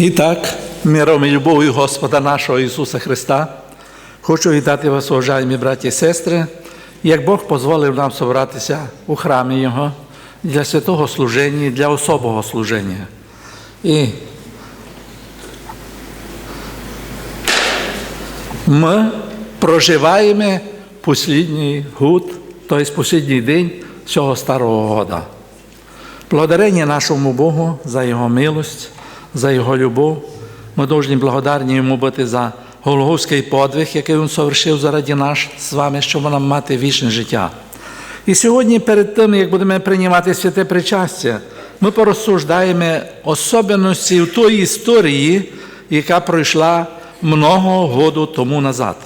І так, миром і любов'ю Господа нашого Ісуса Христа, хочу вітати вас, уважаємо браті і сестри, як Бог дозволив нам собратися у храмі Його для святого служення, для особого служення. І ми проживаємо послідній год, тобто послідній день цього старого года. Благодарение нашому Богу за Його милость, за Його любов. Ми повинні благодарні Йому бути за Голговський подвиг, який Він совершив заради нас з вами, щоб нам мати вічне життя. І сьогодні, перед тим, як будемо приймати святе причастя, ми порозсуждаємо особливості в тої історії, яка пройшла много году тому назад.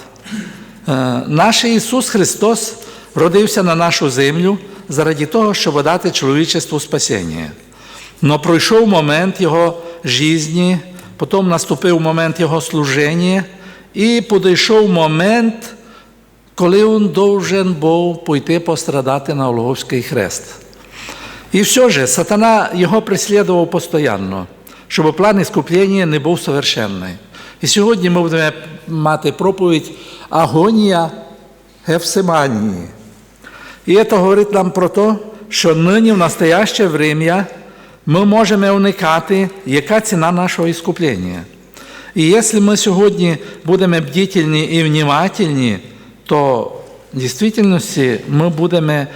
Е, Наш Ісус Христос родився на нашу землю заради того, щоб дати чоловічеству спасіння. Но пройшов момент Його житті, потім наступив момент Його служення, і підійшов момент, коли Він должен був пойти пострадати на Олговський хрест. І все же, сатана його преслідував постійно, щоб план іскуплення не був совершенний. І сьогодні ми будемо мати проповідь агонія Гефсиманії. І це говорить нам про те, що нині в настояще время ми можемо уникати, яка ціна нашого іскуплення. І якщо ми сьогодні будемо бдительні і внимательні, то в дійсності ми будемо е,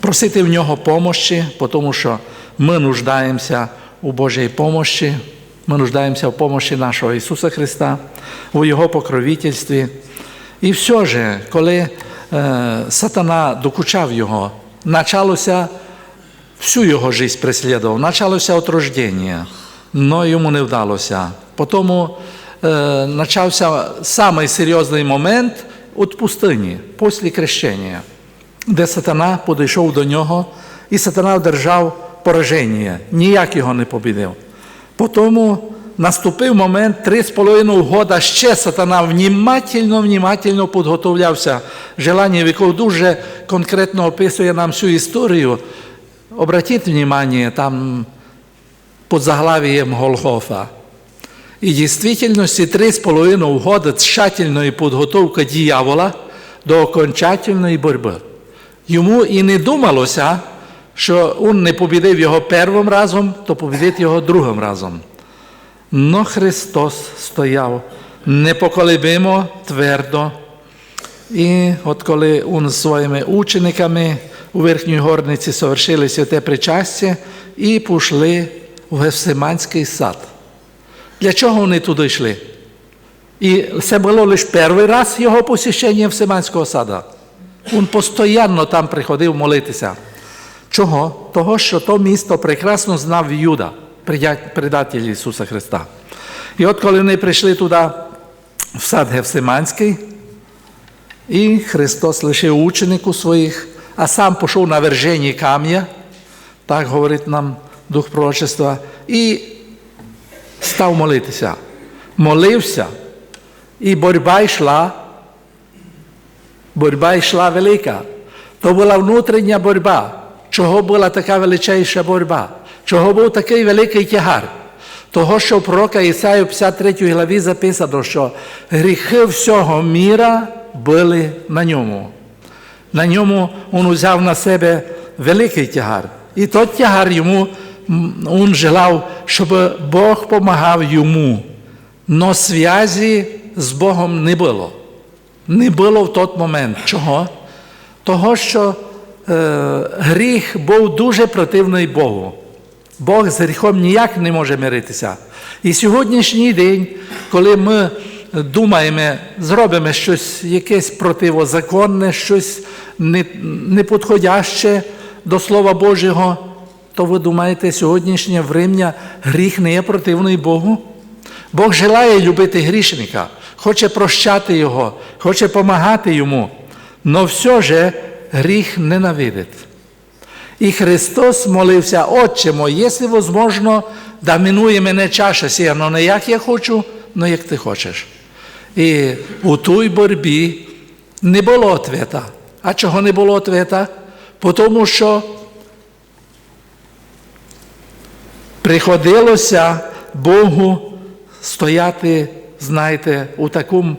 просити в нього помощі, тому що ми нуждаємося у Божій помощі, ми нуждаємося в помощі нашого Ісуса Христа, у Його покровительстві. І все же, коли е, сатана докучав його, почалося всю його життя преслідував, почалося від рождення, але йому не вдалося. Потім е, почався самий серйозний момент від пустині, після хрещення, де сатана підійшов до нього, і сатана одержав пораження, ніяк його не побідив. Потім наступив момент, три з половиною года ще сатана внімательно, внімательно підготовлявся. Желання віков дуже конкретно описує нам всю історію. Обратіть внимание, там під заглавієм Голгофа. І дійсності три з половиною года тщательної підготовки дьявола до окончательної боротьби. Йому і не думалося, що він не побідив його першим разом, то побідить його другим разом. Но Христос стояв непоколебимо, твердо. І от коли Він своїми учениками у Верхній Горниці совершили святе причастя і пішли в Гефсиманський сад. Для чого вони туди йшли? І це було лише перший раз його посіщення Всеманського сада. Він постійно там приходив молитися. Чого? Того, що то місто прекрасно знав Юда, предатель Ісуса Христа. І от коли вони прийшли туди, в сад Гефсиманський, і Христос лишив ученику своїх, а сам пішов на вержені кам'я, так говорить нам Дух пророчества, і став молитися. Молився, і боротьба йшла, боротьба йшла велика. То була внутрішня боротьба. Чого була така величайша боротьба? Чого був такий великий тягар? Того, що в пророка Ісаю 53 главі записано, що гріхи всього міра були на ньому. На ньому він взяв на себе великий тягар. І той тягар йому він желав, щоб Бог допомагав йому. Но зв'язі з Богом не було. Не було в той момент. Чого? Того, що е, гріх був дуже противний Богу. Бог з гріхом ніяк не може миритися. І сьогоднішній день, коли ми думаємо, зробимо щось якесь противозаконне, щось неподходяще до Слова Божого, то ви думаєте, сьогоднішнє врем'я гріх не є противний Богу? Бог желає любити грішника, хоче прощати Його, хоче допомагати йому, але все же гріх ненавидить. І Христос молився, Отче мой, якщо можливо, да минує мене чаша сія, но не як я хочу, но як ти хочеш. І у той боротьбі не було ответа. А чого не було ответа? Тому що приходилося Богу стояти, знаєте, у такому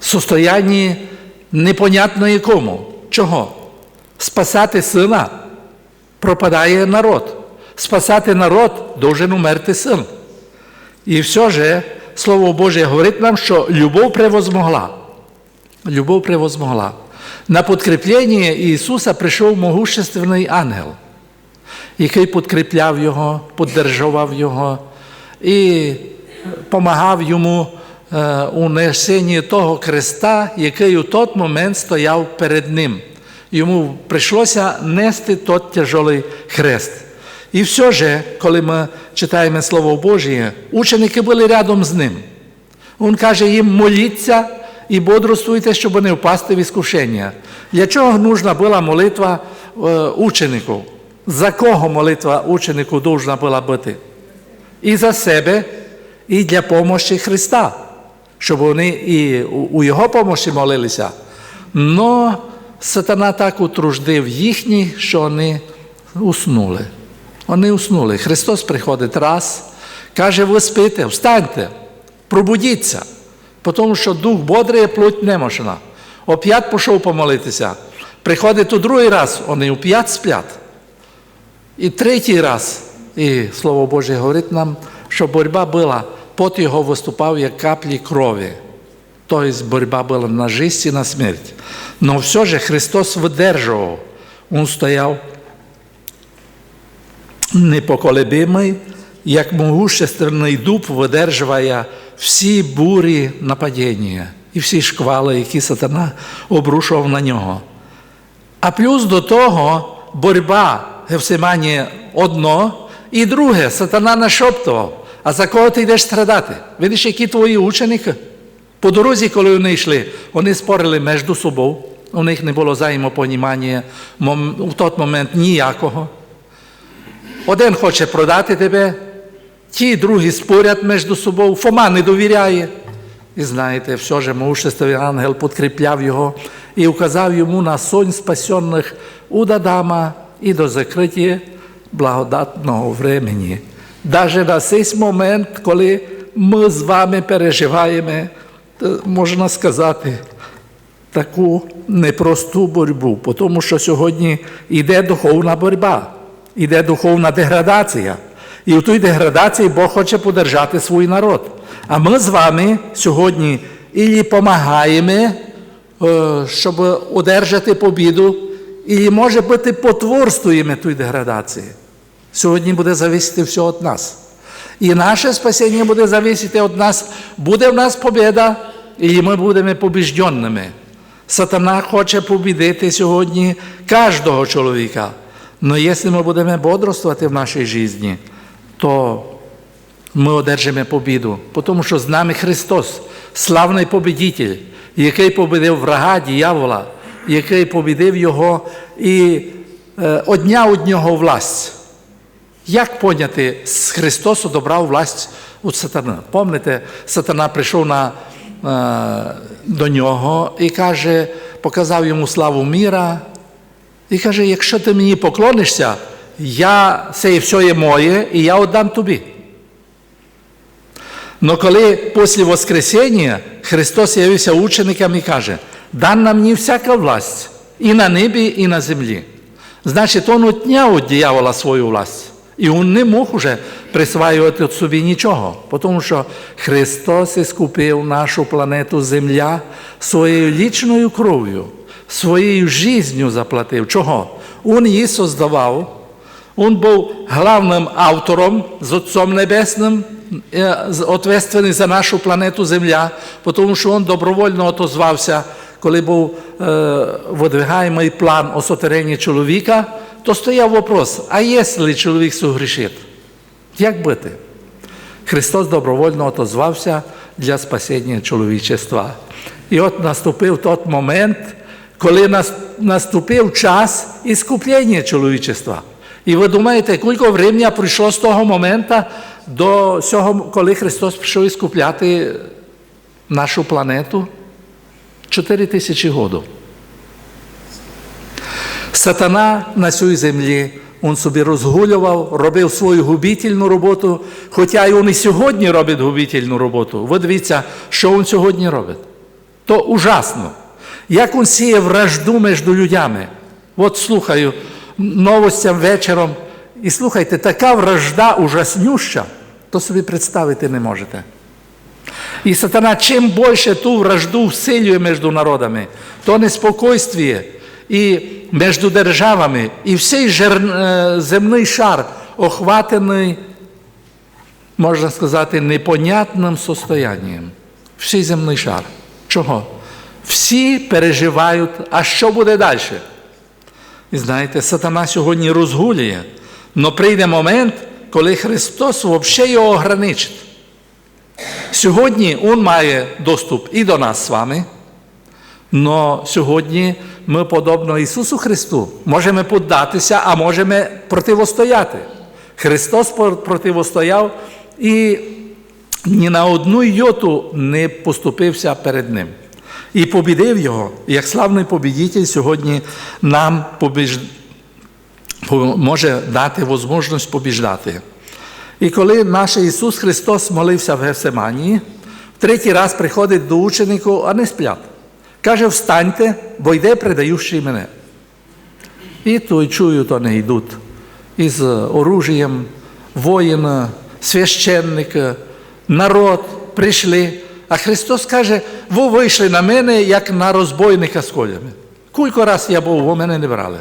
состоянні непонятно якому. Чого? Спасати сина пропадає народ. Спасати народ должен умерти син. І все же Слово Боже говорить нам, що любов превозмогла. Любов превозмогла. На підкріплення Ісуса прийшов могущественний ангел, який підкріпляв Його, піддержував Його і допомагав йому е, у несенні того креста, який у той момент стояв перед ним. Йому прийшлося нести той тяжелий хрест. І все же, коли ми читаємо Слово Божє, ученики були рядом з ним. Він каже їм, моліться і бодрствуйте, щоб не впасти в іскушення. Для чого нужна була молитва е, учеників? За кого молитва ученику должна була бути? І за себе, і для помощі Христа, щоб вони і у Його помощі молилися. Но сатана так утруждив їхні, що вони уснули. Вони уснули. Христос приходить раз, каже, ви спите, встаньте, пробудіться, тому що дух бодрий, плоть немощна. Оп'ять пішов помолитися. Приходить у другий раз, вони оп'ять сплять. І третій раз, і Слово Боже говорить нам, що боротьба була, пот його виступав як каплі крові. Тобто боротьба була на життя і на смерть. Но все же Христос видержував. Він стояв непоколебимий, як могущественний дуб видержує всі бурі нападіння і всі шквали, які сатана обрушував на нього. А плюс до того боротьба Гефсимані одно, і друге, сатана нашоптував. А за кого ти йдеш страдати? Видиш, які твої ученики? По дорозі, коли вони йшли, вони спорили між собою. У них не було взаємопонімання в той момент ніякого. Один хоче продати тебе, ті другі спорять між собою, Фома не довіряє. І знаєте, все ж могущественний ангел підкріпляв його і указав йому на сон спасенних у Дадама і до закриття благодатного времени. Даже на цей момент, коли ми з вами переживаємо, можна сказати, таку непросту боротьбу, тому що сьогодні йде духовна боротьба, йде духовна деградація. І в тій деградації Бог хоче подержати свій народ. А ми з вами сьогодні і допомагаємо, щоб одержати побіду, і, може бути, потворствуємо тій деградації. Сьогодні буде зависіти все від нас. І наше спасіння буде зависіти від нас, буде в нас побіда, і ми будемо побіжденними. Сатана хоче побідити сьогодні кожного чоловіка. Але якщо ми будемо бодрствувати в нашій житті, то ми одержимо побіду, тому що з нами Христос, славний побідитель, який побідив врага дьявола, який побідив його і е, одняв від нього власть. Як поняти, з Христос одобрав власть від сатана? Помните, сатана прийшов на, е, до нього і каже, показав йому славу міра, і каже, якщо ти мені поклонишся, я, це все є моє, і я віддам тобі. Но коли після Воскресіння Христос явився ученикам і каже, дана мені всяка власть і на небі, і на землі. Значить, він отняв від дьявола свою власть. І він не мог уже присваювати собі нічого, тому що Христос іскупив нашу планету Земля своєю лічною кров'ю, своєю життю заплатив. Чого? Він її создавав, він був главним автором з Отцом Небесним, відповідальний за нашу планету Земля, тому що він добровольно отозвався, коли був е, видвигаємий план о сотворенні чоловіка, то стояв вопрос, а якщо чоловік согрішить, як бити? Христос добровольно отозвався для спасіння чоловічества. І от наступив той момент, коли наступив час іскуплення чоловічества. І ви думаєте, кілько времени пройшло з того моменту до цього, коли Христос пішов іскупляти нашу планету? Чотири тисячі років. Сатана на цій землі він собі розгулював, робив свою губительну роботу, хоча і він і сьогодні робить губительну роботу. Ви дивіться, що він сьогодні робить. То ужасно. Як він сіє вражду між людьми. От слухаю новостям вечором. І слухайте, така вражда ужаснюща, то собі представити не можете. І сатана чим більше ту вражду всилює між народами, то неспокойствіє і між державами, і всей жер... земний шар охватений, можна сказати, непонятним состоянням. Всій земний шар. Чого? Всі переживають, а що буде далі? І знаєте, сатана сьогодні розгулює, але прийде момент, коли Христос взагалі його ограничить. Сьогодні Він має доступ і до нас з вами, але сьогодні ми, подобно Ісусу Христу, можемо поддатися, а можемо противостояти. Христос противостояв і ні на одну йоту не поступився перед Ним. І побідив його, як славний побідитель сьогодні нам побіж... може дати можливість побіждати. І коли наш Ісус Христос молився в Гефсиманії, третій раз приходить до ученику, а не сплять. Каже, встаньте, бо йде предаючий мене. І той чую, то не йдуть. Із оружієм, воїн, священник, народ прийшли. А Христос каже, ви вийшли на мене, як на розбойника з колями. Кілька раз я був, ви мене не брали.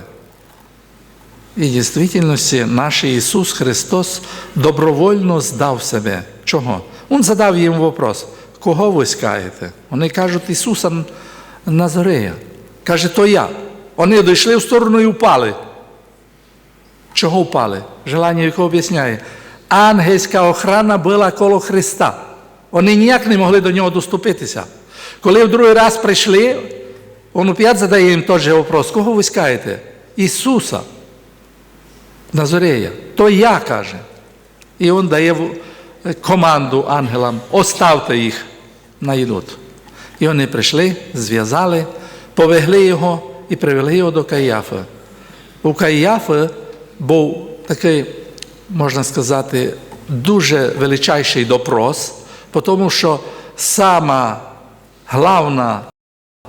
І в дійсності наш Ісус Христос добровольно здав себе. Чого? Він задав їм вопрос, кого ви скаєте? Вони кажуть, Ісуса Назарея. Каже, то я. Вони дійшли в сторону і впали. Чого впали? Желання яке об'ясняє. Ангельська охрана була коло Христа. Вони ніяк не могли до нього доступитися. Коли в другий раз прийшли, він опять задає їм той же вопрос, кого ви скаєте? Ісуса. Назарея. То я каже. І він дає команду ангелам, оставте їх найдуть. І вони прийшли, зв'язали, повегли його і привели його до Каїафи. У Каїафи був такий, можна сказати, дуже величайший допрос, тому що сама головна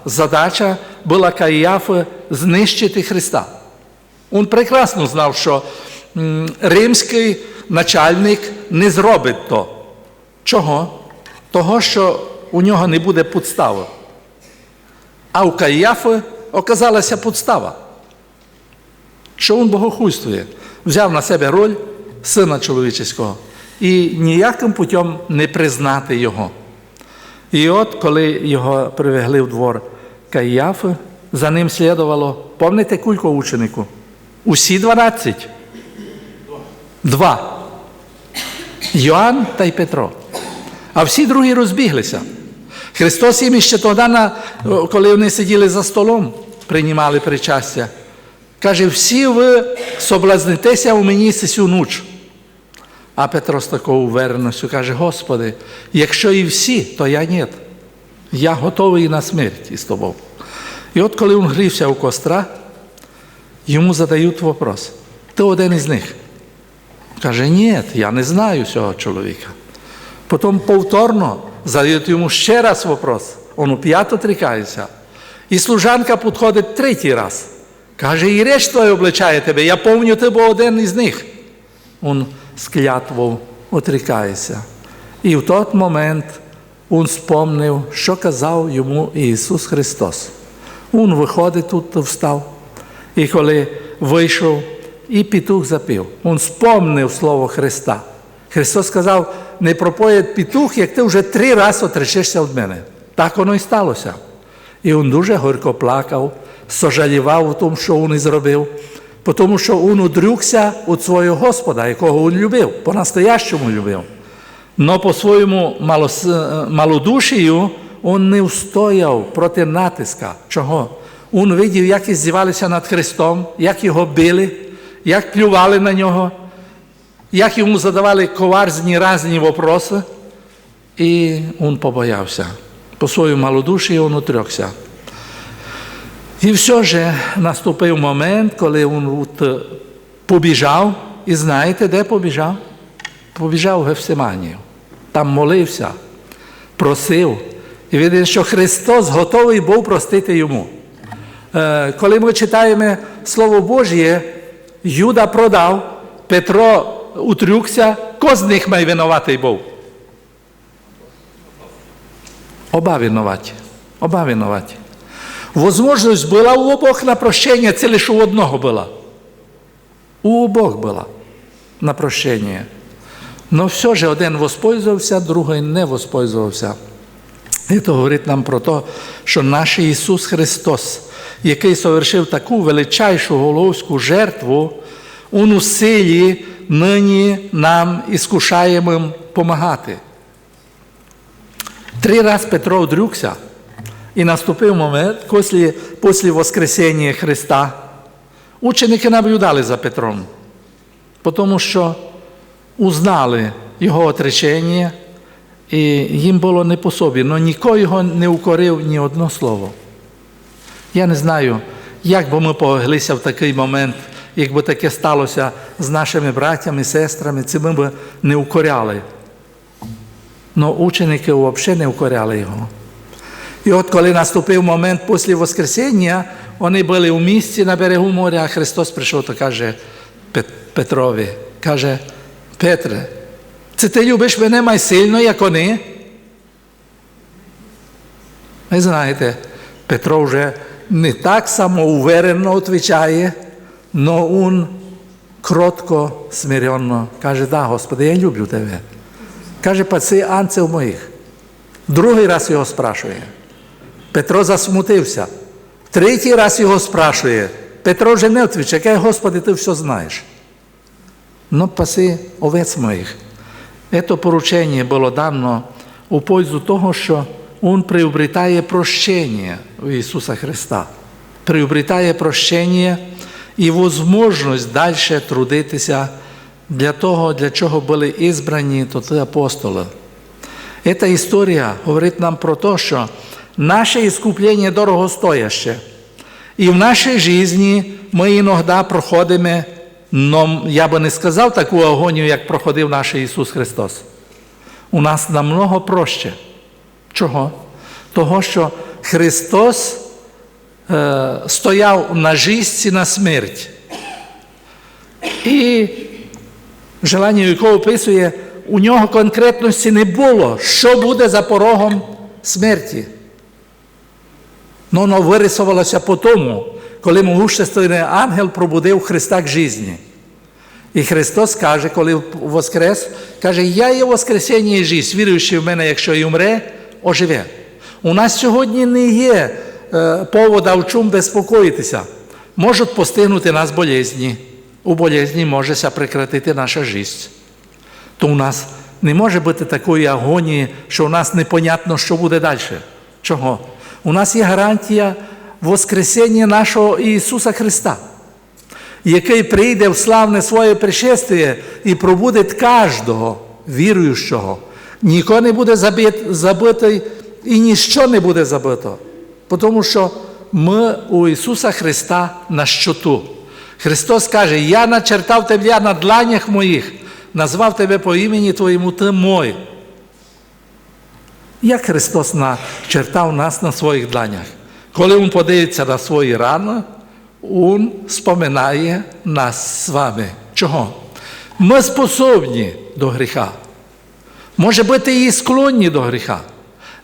задача була Каїафи знищити Христа. Він прекрасно знав, що римський начальник не зробить то. Чого? Того, що у нього не буде підстави. А у Каїафи оказалася підстава. Що він богохульствує? Взяв на себе роль сина чоловічого і ніяким путем не признати його. І от, коли його привезли в двор Каїафи, за ним слідувало, пам'ятаєте кілько ученику? Усі 12. Два. Йоанн та й Петро. А всі другі розбіглися. Христос їм ще тоді, коли вони сиділи за столом, приймали причастя. Каже, всі ви соблазнитеся у мені сесю ніч. А Петро з такою увереністю каже, Господи, якщо і всі, то я ні. Я готовий на смерть із тобою. І от коли він грівся у костра, йому задають вопрос. Ти один із них. Каже, ні, я не знаю цього чоловіка. Потім повторно задають йому ще раз вопрос. Он опять отрікається. І служанка підходить третій раз. Каже, і реч твоя обличає тебе, я помню тебе один із них. Він з клятвою отрікається. І в той момент він спомнив, що казав йому Ісус Христос. Він виходить тут, встав. І коли вийшов, і петух запів, він спомнив Слово Христа. Христос сказав, не пропоє петух, як ти вже три рази отречешся від мене. Так воно і сталося. І він дуже горько плакав, сожалівав у тому, що він і зробив, тому що він удрюкся від свого Господа, якого він любив, по-настоящому любив. Но по своєму малодушію він не встояв проти натиска. Чого? Він видів, як здівалися над Христом, як його били, як плювали на нього, як йому задавали коварзні різні вопроси, і він побоявся. По своєму малодуші він утрекся. І все ж наступив момент, коли він побіжав, і знаєте, де побіжав? Побіжав в Гефсиманію. Там молився, просив. І видно, що Христос готовий був простити йому. Коли ми читаємо Слово Божє, Юда продав, Петро утрюкся, ко з них май винуватий був? Оба винуваті. Оба винуваті. Возможність була у обох на прощення, це лише у одного була. У обох була на прощення. Но все ж один воспользувався, другий не воспользувався. І це говорить нам про те, що наш Ісус Христос, який совершив таку величайшу головську жертву, Он у силі нині нам іскушаємим помагати. Три рази Петро одрюкся, і наступив момент після, Воскресення Христа. Ученики наблюдали за Петром, тому що узнали його отречення, і їм було не по собі, але ніхто його не укорив ні одно слово. Я не знаю, як би ми повелися в такий момент, якби таке сталося з нашими братями, сестрами, це ми б не укоряли. Но ученики взагалі не укоряли його. І от коли наступив момент після Воскресіння, вони були у місці на берегу моря, а Христос прийшов та каже Петрові, каже, Петре, це ти любиш мене май сильно, як вони? Ви знаєте, Петро вже не так самоуверенно відповідає, но він кротко, смиренно каже, да, Господи, я люблю тебе. Каже, паси анців моїх. Другий раз його спрашує. Петро засмутився. Третій раз його спрашує. Петро відповідає, каже, Господи, ти все знаєш. Ну, паси овець моїх. Це поручення було дано у пользу того, що Він приобретає прощення у Ісуса Христа. Приобретає прощення і можливість далі трудитися для того, для чого були ізбрані тоді апостоли. Ця історія говорить нам про те, що наше іскуплення дорогостояще. І в нашій житті ми іноді проходимо, но я би не сказав таку агонію, як проходив наш Ісус Христос. У нас намного проще. Чого? Того, що Христос е, стояв на жісті на смерть. І желання, якого описує, у нього конкретності не було, що буде за порогом смерті. Но воно вирисувалося по тому, коли могущественний ангел пробудив Христа к житті. І Христос каже, коли воскрес, каже, я є Воскресіння і життя, віруючи в мене, якщо і умре, оживе. У нас сьогодні не є е, повода в чому безпокоїтися. Можуть постигнути нас болезні. У болезні може прекратити наша життя. То у нас не може бути такої агонії, що у нас непонятно, що буде далі. Чого? У нас є гарантія Воскресіння нашого Ісуса Христа, який прийде в славне своє пришествие і пробудить кожного віруючого. Ніхто не буде забитий і ніщо не буде забито. Тому що ми у Ісуса Христа на щоту. Христос каже, я начертав тебе на дланях моїх, назвав тебе по імені Твоєму ти мой. Як Христос начертав нас на своїх дланях? Коли Він подивиться на свої рани, Він споминає нас з вами. Чого? Ми способні до гріха. Може бути, і склонні до гріха.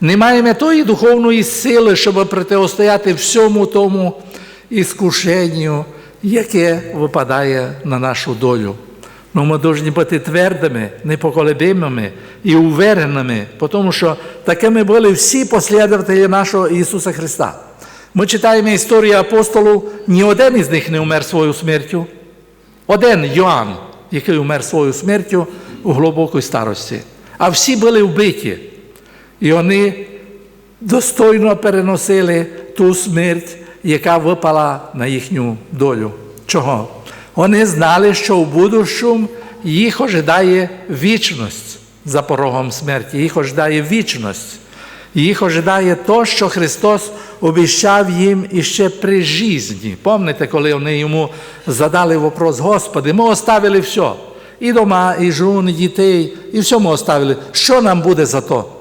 Не маємо тої духовної сили, щоб протистояти всьому тому іскушенню, яке випадає на нашу долю. Но ми повинні бути твердими, непоколебимими і увереними, тому що такими були всі послідовники нашого Ісуса Христа. Ми читаємо історію апостолів, ні один із них не умер своєю смертю. Один Йоанн, який умер своєю смертю у глибокій старості. А всі були вбиті. І вони достойно переносили ту смерть, яка випала на їхню долю. Чого? Вони знали, що в будущому їх ожидає вічність за порогом смерті, їх ожидає вічність. Їх ожидає то, що Христос обіщав їм іще при житті. Пам'ятаєте, коли вони йому задали вопрос, Господи, ми оставили все. І дома, і жон, і дітей, і все ми оставили. Що нам буде за то?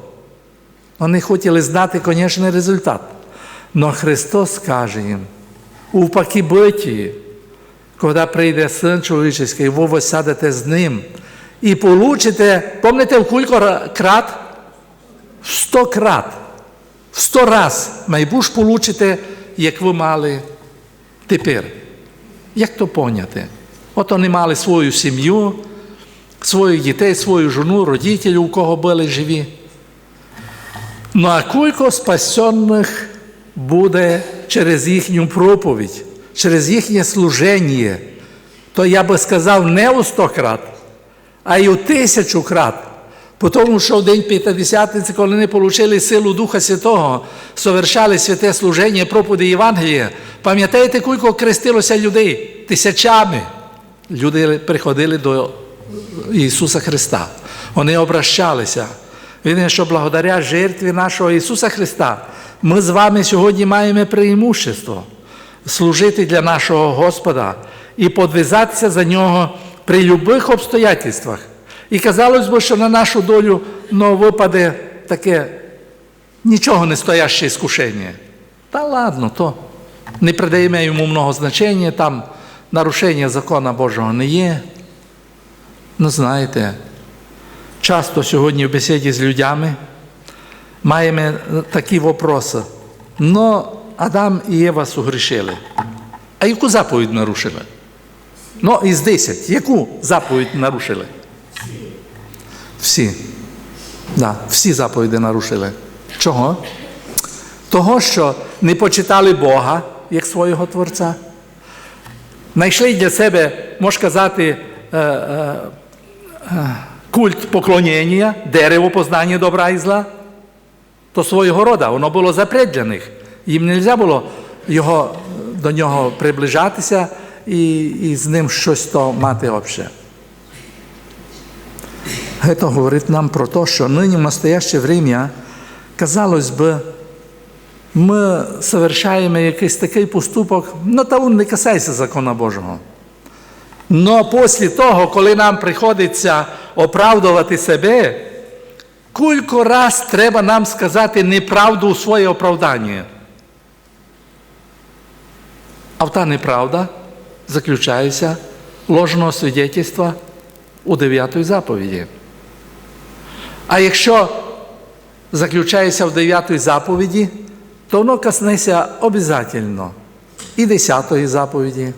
Вони хотіли знати конечний результат. Но Христос каже їм, у покибиті, коли прийде Син чоловічий, ви ви сядете з ним і получите, пам'ятаєте, в кілько крат? В сто крат. В сто раз майбуж получите, як ви мали тепер. Як то поняти? От вони мали свою сім'ю, своїх дітей, свою жону, родителів, у кого були живі. Ну а кілько спасенних буде через їхню проповідь, через їхнє служення, то я би сказав не у сто крат, а й у тисячу крат. Тому що в день П'ятдесятниці, коли вони отримали силу Духа Святого, совершали святе служення, проповіді Євангелія, пам'ятаєте, кілько крестилося людей? Тисячами. Люди приходили до Ісуса Христа. Вони обращалися. Видно, що благодаря жертві нашого Ісуса Христа ми з вами сьогодні маємо преимущество служити для нашого Господа і подвизатися за Нього при любих обстоятельствах. І казалось би, що на нашу долю ну, випаде таке нічого не стояще іскушення. Та ладно, то не придаємо йому много значення, там нарушення закона Божого не є. Ну, знаєте, часто сьогодні в бесіді з людьми маємо такі вопроси. Ну, Адам і Єва сугрішили. А яку заповідь нарушили? Ну, із 10. Яку заповідь нарушили? Всі. Да, всі заповіді нарушили. Чого? Того, що не почитали Бога як свого Творця. Знайшли для себе, можна казати, е, е, е, культ поклоніння, дерево познання добра і зла. То свого рода, воно було запрет для них. Їм не можна було його, до нього приближатися і, і з ним щось то мати обще. Это говорить нам про те, що нині в настояще время, казалось би, ми совершаємо якийсь такий поступок, ну та він не касається закона Божого. Но після того, коли нам приходиться оправдувати себе, кілько раз треба нам сказати неправду у своє оправдання. А та неправда заключається ложного свідетельства у дев'ятої заповіді. А якщо заключається в дев'ятої заповіді, то воно коснеться обов'язково і десятої заповіді,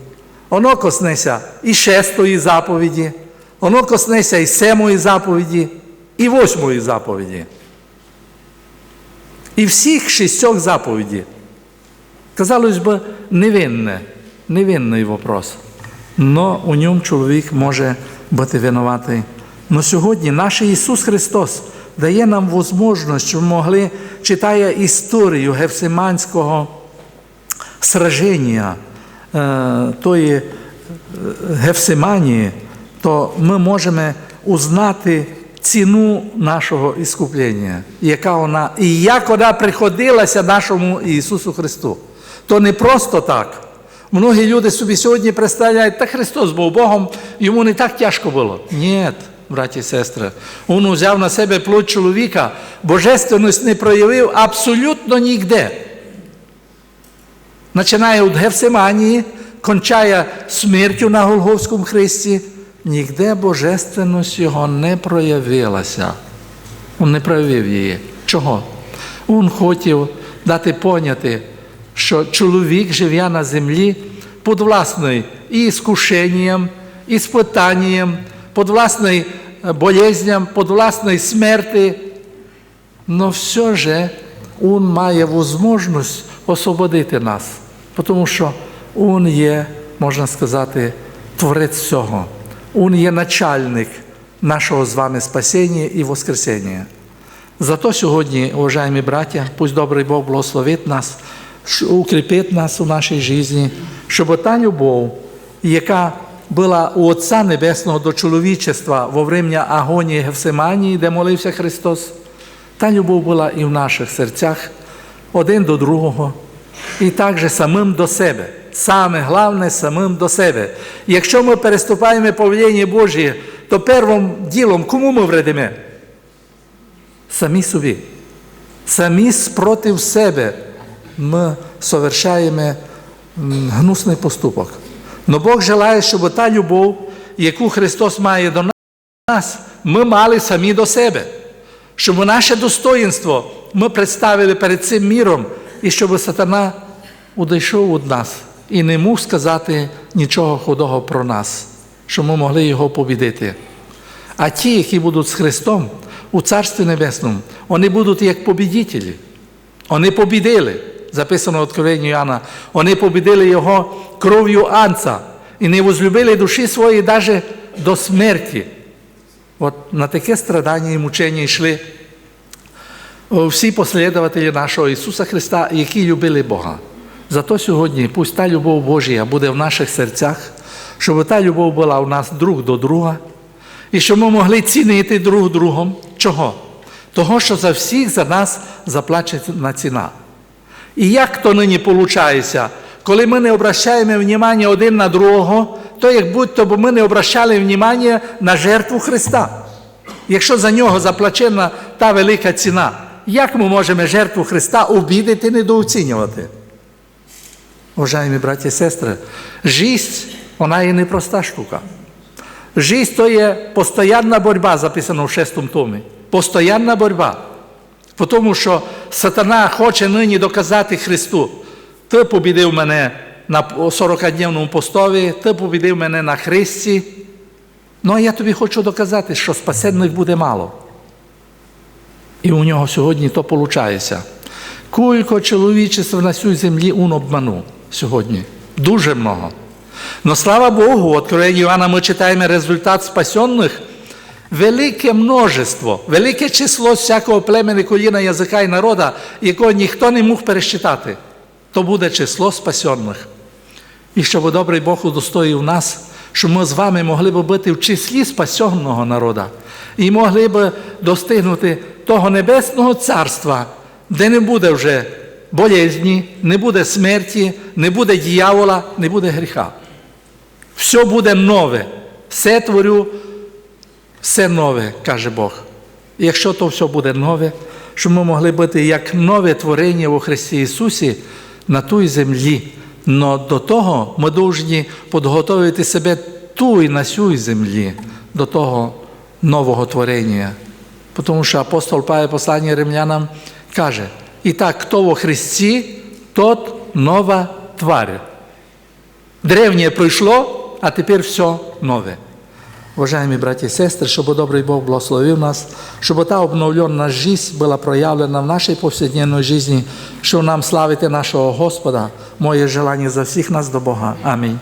воно коснеться і шестої заповіді, воно коснеться і семої заповіді, і восьмої заповіді. І всіх шістьох заповідей. Казалось би, невинне, невинний вопрос. Но у ньому чоловік може бути винуватий. Но сьогодні наш Ісус Христос дає нам можливість, щоб могли, читає історію Гефсиманського сраження, е, тої Гефсиманії, то ми можемо узнати ціну нашого іскуплення, яка вона, і як вона приходилася нашому Ісусу Христу. То не просто так. Многі люди собі сьогодні представляють, та Христос був Богом, йому не так тяжко було. Ні, браті і сестри. Він взяв на себе плоть чоловіка, божественність не проявив абсолютно ніде. Починає від Гефсиманії, кончає смертю на Голговському хресті, ніде божественність його не проявилася. Він не проявив її. Чого? Він хотів дати поняти, що чоловік живе на землі під власною і іскушенням, і спитанням, під власною болезням, під власною смерті. Но все же він має можливість освободити нас, тому що він є, можна сказати, творець всього. Він є начальник нашого з вами спасіння і Воскресення. Зато сьогодні, уважаємо браття, пусть добрий Бог благословить нас, укріпить нас у нашій житті, щоб та любов, яка була у Отця Небесного до чоловічества во врем'я агонії Гефсиманії, де молився Христос, Та любов була і в наших серцях один до другого, і також самим до себе. Саме головне самим до себе. Якщо ми переступаємо повеління Божє, то первим ділом кому ми вредимо? Самі собі. Самі спротив себе ми совершаємо гнусний поступок. Но Бог желає, щоб та любов, яку Христос має до нас, ми мали самі до себе. Щоб наше достоїнство ми представили перед цим міром, і щоб сатана удійшов від нас і не міг сказати нічого худого про нас, щоб ми могли його побідити. А ті, які будуть з Христом у Царстві Небесному, вони будуть як побідітелі. Вони побідили, записано в Откровенні Іоанна, вони побідили його кров'ю Анца і не возлюбили душі свої навіть до смерті. От на таке страдання і мучення йшли всі послідователі нашого Ісуса Христа, які любили Бога. Зато сьогодні пусть та любов Божія буде в наших серцях, щоб та любов була у нас друг до друга, і щоб ми могли цінити друг другом. Чого? Того, що за всіх за нас заплачена ціна. І як то нині виходить, коли ми не обращаємо внимання один на другого, то як будь-то бо ми не обращали внимання на жертву Христа. Якщо за нього заплачена та велика ціна, як ми можемо жертву Христа обідати, недооцінювати? Уважаємо браті і сестри, жість, вона є непроста штука. Жість то є постоянна боротьба, записано в шестому томі. Постоянна боротьба. Тому що сатана хоче нині доказати Христу. Ти побідив мене на 40-дневному постові, ти побідив мене на Христі. Ну, а я тобі хочу доказати, що спасенних буде мало. І у нього сьогодні то виходить. Кілько чоловічества на цій землі он обманув сьогодні. Дуже много. Но слава Богу, в Откровенні Івана ми читаємо результат спасенних. Велике множество, велике число всякого племени, коліна, язика і народа, якого ніхто не міг пересчитати. То буде число спасенних. І щоб добрий Бог удостоїв нас, щоб ми з вами могли б бути в числі спасенного народа і могли б достигнути того небесного царства, де не буде вже болезні, не буде смерті, не буде дьявола, не буде гріха. Все буде нове. Все творю, все нове, каже Бог. І якщо то все буде нове, щоб ми могли бути як нове творення у Христі Ісусі на тій землі. Но до того ми повинні підготовити себе ту і на цій землі, до того нового творення. Тому що апостол Павел послання римлянам каже, і так, хто во Христі, тот нова тварь. Древнє пройшло, а тепер все нове. Уважаемі братья і сестри, щоб добрий Бог благословив нас, щоб та обновленная життя була проявлена в нашій повсякденній житті, щоб нам славити нашого Господа, моє желание за всіх нас до Бога. Амінь.